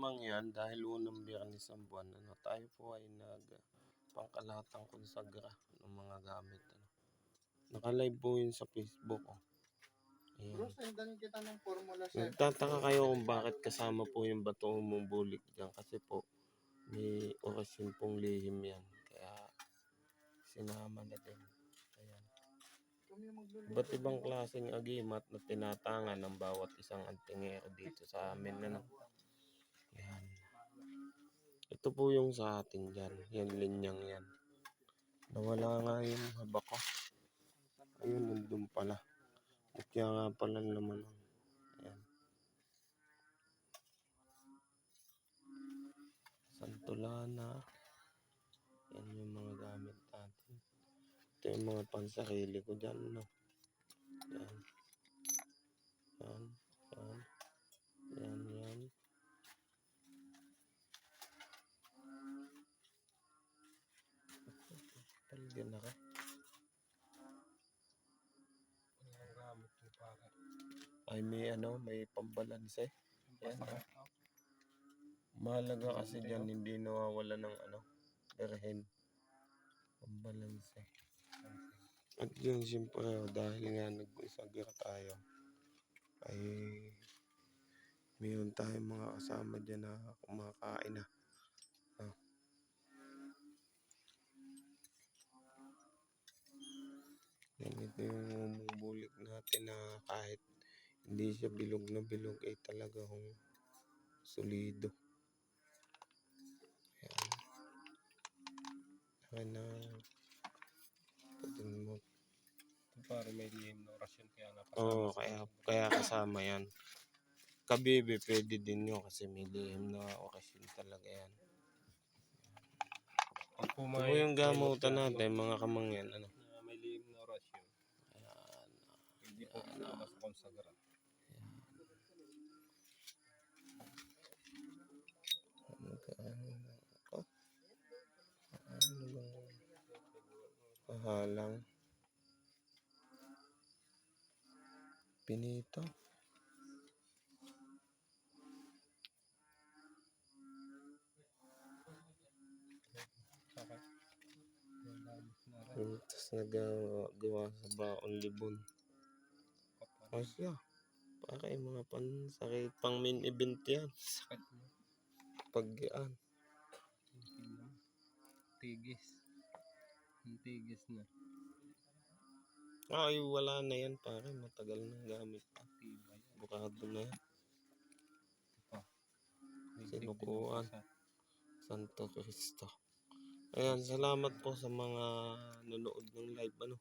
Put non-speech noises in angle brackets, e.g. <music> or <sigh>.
kamangyan, dahil unang biyernes ng buwan, ano, tayo po ay nag pangkalatang konsagra ng mga gamit. Ano. Nakalive po yun sa Facebook. Oh. Bro, sendan kita ng formula sir. Nagtataka kayo kung bakit kasama po yung bato umubulik dyan. Kasi po, may orasyon pong lihim yan. Kaya, sinama na din. Ayan. Iba't ibang klaseng agimat na tinatangan ng bawat isang antingero dito sa amin. Ano? Ito po yung sa atin dyan. Yan, linyang yan. Nawala nga yung haba ko. Ayun, nandun pala. Kaya nga pala naman. Ayan. Santolana. Yan yung mga gamit natin. Ito yung mga pansarili ko dyan, no? Yan. Yan, yan. Talagyan na ka. Ay, may ano, may pambalanse. Yan. Mahalaga kasi dyan, hindi nawawala ng ano, berhen. Pambalanse. At yun, siyempre, dahil nga nag-isagira tayo, ay mayroon tayong mga kasama dyan na kumakain na. Ito yung umubulik natin na kahit hindi siya bilog na bilog ay talaga kung solido. Yan. Saka na pwede mo Para may lihim na orasyon kaya napasama. Oo, kaya, kaya kasama yan. Kabibi, pwede din yun kasi may lihim na okasyon talaga yan. Pag po yung gamutan natin, mga kamangyan. Ano? na may lihim na orasyon, Ayan. hindi po kasama sa konsagra. Ano ka? Ano ako? Ano bang pahalang? Pinito? Na tas nagagawa sa baon libon. Ay siya. Para yung mga pansakit pang main event yan. <laughs> Sakit mo. Tingnan. Tigis. Ang tigis na. Ay, wala na yan pare. Matagal nang gamit. Tibay. Bukado na yan. Sinukuan. Santo Cristo. Ayan, salamat po sa mga nanood ng live. Ano?